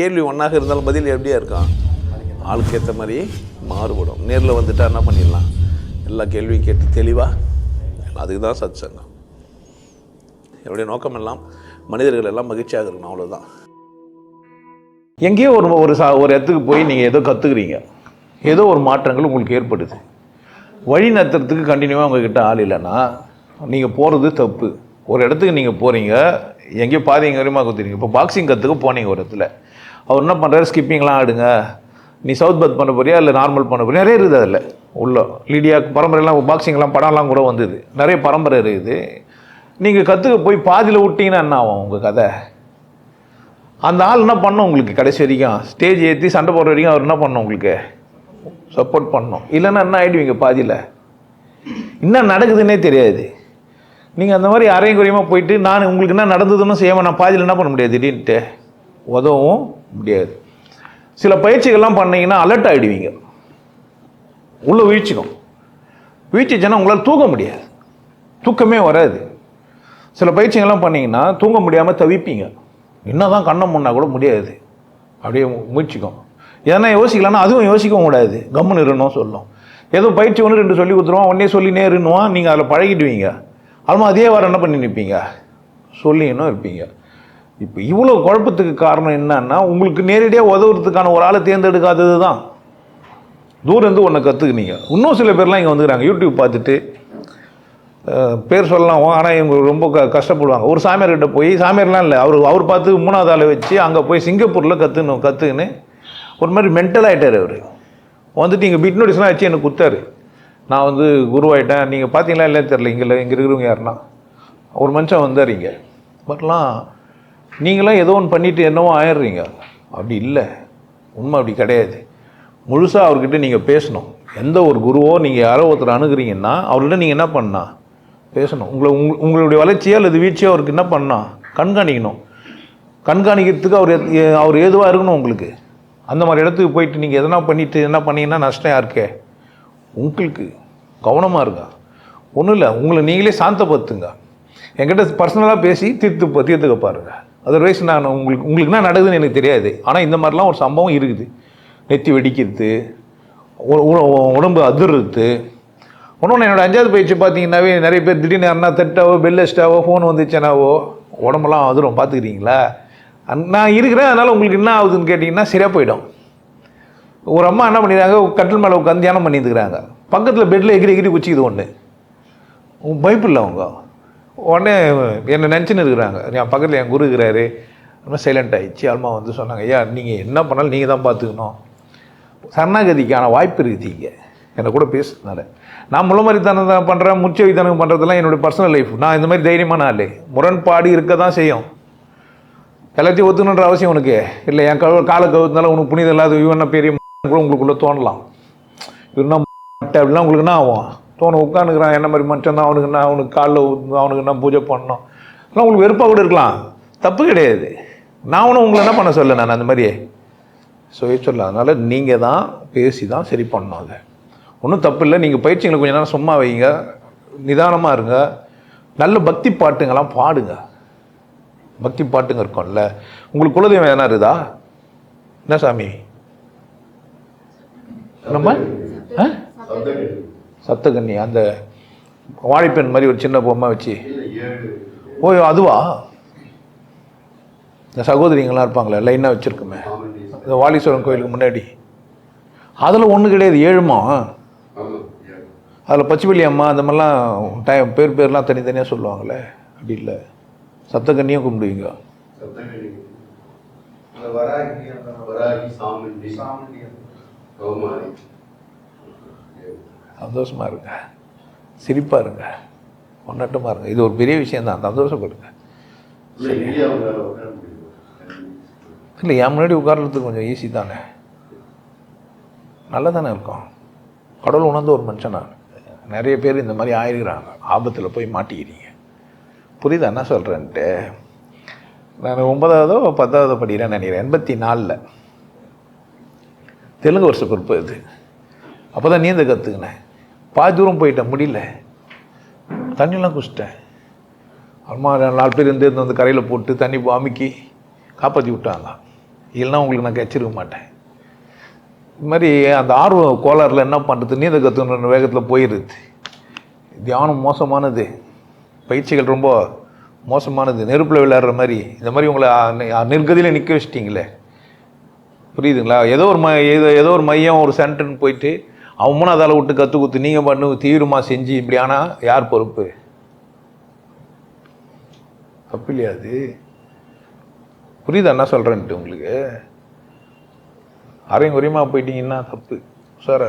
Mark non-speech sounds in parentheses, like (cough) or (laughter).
கேள்வி ஒன்றாக இருந்தாலும் பதில் எப்படியா இருக்கான் ஆளுக்கு ஏற்ற மாதிரி மாறுபடும். நேரில் வந்துட்டா என்ன பண்ணிடலாம்? எல்லா கேள்வியும் கேட்டு தெளிவாக அதுக்கு தான் சத் சங்கம் என்னுடைய நோக்கம் எல்லாம் மனிதர்கள் எல்லாம் மகிழ்ச்சியாக இருக்கணும் அவ்வளோதான் எங்கேயோ ஒரு ஒரு சா ஒரு இடத்துக்கு போய் நீங்கள் ஏதோ கற்றுக்குறீங்க ஏதோ ஒரு மாற்றங்கள் உங்களுக்கு ஏற்படுது. வழி நடத்துறதுக்கு கண்டினியூவாக உங்ககிட்ட ஆள் இல்லைன்னா நீங்கள் போகிறது தப்பு. ஒரு இடத்துக்கு நீங்கள் போகிறீங்க எங்கேயோ பாதி எங்கே வரையுமா இப்போ பாக்ஸிங் கற்றுக்க போனீங்க ஒரு இடத்துல. அவர் என்ன பண்ணுறாரு ஸ்கிப்பிங்லாம் ஆடுங்க. நீ சவுத் பத் பண்ண போறியா? இல்லை நார்மல் பண்ண போறியா? நிறைய இருக்குது அதில். உள்ள லீடியா பரம்பரைலாம் பாக்ஸிங்லாம் படம்லாம் கூட வந்தது. நிறைய பரம்பரை இருக்குது. நீங்கள் கற்றுக்க போய் பாதியில் விட்டீங்கன்னா என்ன ஆகும் உங்கள் கதை? அந்த ஆள் என்ன பண்ணும் உங்களுக்கு கடைசி வரைக்கும்? ஸ்டேஜ் ஏற்றி சண்டை போடுற வரைக்கும் அவர் என்ன பண்ணும் உங்களுக்கு? சப்போர்ட் பண்ணணும் இல்லைன்னா என்ன ஆகிடுவீங்க பாதியில்? என்ன நடக்குதுன்னே தெரியாது. நீங்கள் அந்த மாதிரி அரையும் குறையமாக போயிட்டு நான் உங்களுக்கு என்ன நடந்ததுன்னு செய்யாமல் நான் பாதியில் என்ன பண்ண முடியாது? திடீர்னுட்டு. உதவும். முடியாது. சில பயிற்சிகள்லாம் பண்ணீங்கன்னா அலர்ட் ஆகிடுவீங்க உள்ளே வீழ்ச்சிக்கும். வீழ்ச்சிச்சுன்னா உங்களால் தூங்க முடியாது. தூக்கமே வராது. சில பயிற்சிகள்லாம் பண்ணிங்கன்னா தூங்க முடியாமல் தவிப்பீங்க. என்னதான் கண்ணை முன்னா கூட முடியாது. அப்படியே முயற்சிக்கும் எதனா யோசிக்கலாம்னா அதுவும் யோசிக்கவும் கூடாது. கம்முன்னு இருணும் சொல்லும். ஏதோ பயிற்சி ஒன்று ரெண்டு சொல்லி கொடுத்துருவான். ஒன்றே சொல்லினே இருணுவான் நீங்கள் அதில் பழகிடுவீங்க. அதுமா அதே வாரம் என்ன பண்ணி நிற்பீங்க சொல்லினும் இருப்பீங்க. இப்போ இவ்வளோ குழப்பத்துக்கு காரணம் என்னன்னா உங்களுக்கு நேரடியாக உதவுறதுக்கான ஒரு ஆளை தேர்ந்தெடுக்காதது தான். தூரந்து ஒன்றை ஒன்று கற்றுக்குனீங்க இன்னும் சில பேர்லாம் இங்கே வந்துக்கிறாங்க. யூடியூப் பார்த்துட்டு பேர் சொல்லலாம். ஆனால் இவங்க ரொம்ப க கஷ்டப்படுவாங்க. ஒரு சாமியார்கிட்ட போய் சாமியார்லாம் இல்லை. அவர் அவர் பார்த்து மூணாவது ஆளை வச்சு அங்கே போய் சிங்கப்பூரில் கற்றுக்கணும் கற்றுக்குன்னு ஒரு மாதிரி மென்டல் ஆகிட்டார் அவர். வந்துட்டு இங்கே பிட் நோட்டீஸ்லாம் வச்சு எனக்கு கொடுத்தாரு நான் வந்து குருவாயிட்டேன். நீங்கள் பார்த்தீங்களா இல்லைன்னு தெரில இங்கே இங்கே இருக்கிறவங்க யாருன்னா. ஒரு மனுஷன் வந்தார் இங்கே. பட்லாம் நீங்களாம் ஏதோ ஒன்று பண்ணிட்டு என்னவோ ஆயிடுறீங்க. அப்படி இல்லை. உண்மை அப்படி கிடையாது. முழுசாக அவர்கிட்ட நீங்கள் பேசணும். எந்த ஒரு குருவோ நீங்கள் யாரோ ஒருத்தர் அணுகிறீங்கன்னா அவர்கிட்ட நீங்கள் என்ன பண்ணா? பேசணும். உங்களை உங் உங்களுடைய வளர்ச்சியோ அல்லது வீழ்ச்சியோ அவருக்கு என்ன பண்ணா? கண்காணிக்கணும். கண்காணிக்கிறதுக்கு அவர் எத்- அவர் ஏதுவாக இருக்கணும் உங்களுக்கு? அந்த மாதிரி இடத்துக்கு போயிட்டு நீங்கள் எதனா பண்ணிவிட்டு என்ன பண்ணீங்கன்னா நஷ்டம் யாருக்கே? உங்களுக்கு. கவனமாக இருங்க. ஒன்றும் இல்லை. உங்களை நீங்களே சாந்தப்படுத்துங்க. என்கிட்ட பர்சனலாக பேசி தீர்த்து தீர்த்துக்க பாருங்கள் அதர்வைஸ் நான் உங்களுக்கு உங்களுக்கு என்ன நடக்குதுன்னு எனக்கு தெரியாது. ஆனால் இந்த மாதிரிலாம் ஒரு சம்பவம் இருக்குது. நெத்தி வெடிக்கிறது உடம்பு அதிர்றது. ஒன்று என்னோடய அஞ்சாவது பயிற்சி பார்த்தீங்கன்னாவே நிறைய பேர் திடீர்னு யாருன்னா தட்டாவோ பெல் அடிச்சிட்டாவோ ஃபோன் வந்துச்சுனாவோ உடம்பெல்லாம் அதிரும். பார்த்துக்கிறீங்களா? நான் இருக்கிறேன் அதனால் உங்களுக்கு என்ன ஆகுதுன்னு கேட்டிங்கன்னா சரியாக போயிடும். ஒரு அம்மா என்ன பண்ணிடுறாங்க கட்டில் மேலே உட்காந்து தியானம் பண்ணியிருக்கிறாங்க பக்கத்தில் பெட்டில் எகிரி எகிரி குச்சிக்குது ஒன்று பயப்பில்லை அவங்க. உடனே என்னை நினச்சின்னு இருக்கிறாங்க. என் பக்கத்தில் என் குரு இருக்கிறாரு. ரொம்ப சைலண்ட் ஆகிடுச்சு அல்மா வந்து சொன்னாங்க ஐயா நீங்கள் என்ன பண்ணாலும் நீங்கள் தான் பார்த்துக்கணும் சரணாகதிக்கான வாய்ப்பு இருக்குது இங்கே. என்னை கூட பேசுனால நான் முள்ள மாதிரி தானே தான் பண்ணுறேன் முச்சை வைத்தானம் பண்ணுறதெல்லாம் என்னுடைய பர்சனல் லைஃப் நான் இந்த மாதிரி தைரியமான ஆள். முரண்பாடு இருக்க தான் செய்யும். எல்லாத்தையும் ஒத்துக்கணுன்ற அவசியம் உனக்கு. இல்லை என் கவு காலை கவுத்தினால உனக்கு புனிதம் இல்லாத இவன் பெரிய (laughs) கூட உங்களுக்குள்ளே தோணலாம். இவனா (laughs) அப்படிலாம் உங்களுக்கு என்ன ஆகும்? தோணும் உட்காந்துக்கிறான் என்ன மாதிரி மனுஷன் தான் அவனுக்கு என்ன அவனுக்கு காலில் அவனுக்கு என்ன பூஜை பண்ணணும். அதெல்லாம் உங்களுக்கு வெறுப்பாக கூட இருக்கலாம். தப்பு கிடையாது. நான் ஒன்றும் உங்களை என்ன பண்ண சொல்ல நான் அந்த மாதிரியே. சொல்லி சொல்ல அதனால் நீங்கள் தான் பேசி தான் சரி பண்ணணும் அதை. ஒன்றும் தப்பு இல்லை. நீங்கள் பயிற்சிகளை கொஞ்ச நேரம் சும்மா வைங்க. நிதானமாக இருங்க. நல்ல பக்தி பாட்டுங்கெல்லாம் பாடுங்க. பக்தி பாட்டுங்க இருக்கும்ல. உங்களுக்கு குலதெய்வம் எதனா இருக்குதா? என்ன சாமி? நம்ம? ஆ? சப்தகன்னி அந்த வாழைப்பெண் மாதிரி ஒரு சின்ன பொம்மை வச்சு. ஓ அதுவா? இந்த சகோதரிங்களாம் இருப்பாங்களே லைனாக வச்சுருக்குமே. இந்த வாலீஸ்வரன் கோயிலுக்கு முன்னாடி. அதில் ஒன்றும் கிடையாது ஏழுமா? அதில் பச்சைப்பள்ளி அம்மா அந்த மாதிரிலாம் டைம் பேர் பேர்லாம் தனித்தனியாக சொல்லுவாங்களே அப்படி இல்லை. சப்தகன்னியும் கும்பிடுவீங்க. வராகி சந்தோஷமாக இருங்க சிரிப்பாக இருங்க கொண்டாட்டமாக இருங்க இது ஒரு பெரிய விஷயம்தான். சந்தோஷப்படுங்க. இல்லை என் முன்னாடி உட்கார்றதுக்கு கொஞ்சம் ஈஸி தானே. நல்லா தானே இருக்கும். கடவுள் உணர்ந்த ஒரு மனுஷன் நான். நிறைய பேர் இந்த மாதிரி ஆயிருக்கிறாங்க. ஆபத்தில் போய் மாட்டிக்கிறீங்க. புரியுதா? என்ன சொல்கிறேன்ட்டு நான் ஒன்பதாவதோ பத்தாவதோ படிக்கிறேன்னு நினைக்கிறேன். எண்பத்தி நாலில் தெலுங்கு வருஷ பொறுப்பு இது அப்போ தான் நீந்த கற்றுக்கினேன் பாதி தூரம் போயிட்டேன் முடியல. தண்ணியெலாம் குடிச்சிட்டேன். அம்மா நாலு பேர் இருந்து வந்து கரையில் போட்டு தண்ணி அமுக்கி காப்பாற்றி விட்டாங்க இல்லைன்னா உங்களுக்கு நான் கச்சிருக்க மாட்டேன். இது மாதிரி அந்த ஆர்வம் கோளாறுல என்ன பண்ணுறது நீந்த கற்றுன்ற வேகத்தில் போயிடுது தியானம் மோசமானது. பயிற்சிகள் ரொம்ப மோசமானது. நெருப்பில் விளையாடுற மாதிரி. இந்த மாதிரி உங்களை நெருக்கதியில் நிற்க வச்சிட்டிங்களே. புரியுதுங்களா? ஏதோ ஒரு ம ஏதோ ஏதோ ஒரு மையம் ஒரு சென்டர்னு போயிட்டு அவன் மூணாவதால விட்டு கற்று குத்து நீங்கள் பண்ணு தீவிரமாக செஞ்சு இப்படி ஆனால் யார் பொறுப்பு? தப்பு இல்லையா அது? புரியுதா என்ன சொல்கிறேன்ட்டு உங்களுக்கு? அரையும் குறையுமா போயிட்டீங்கன்னா தப்பு. உஷாரா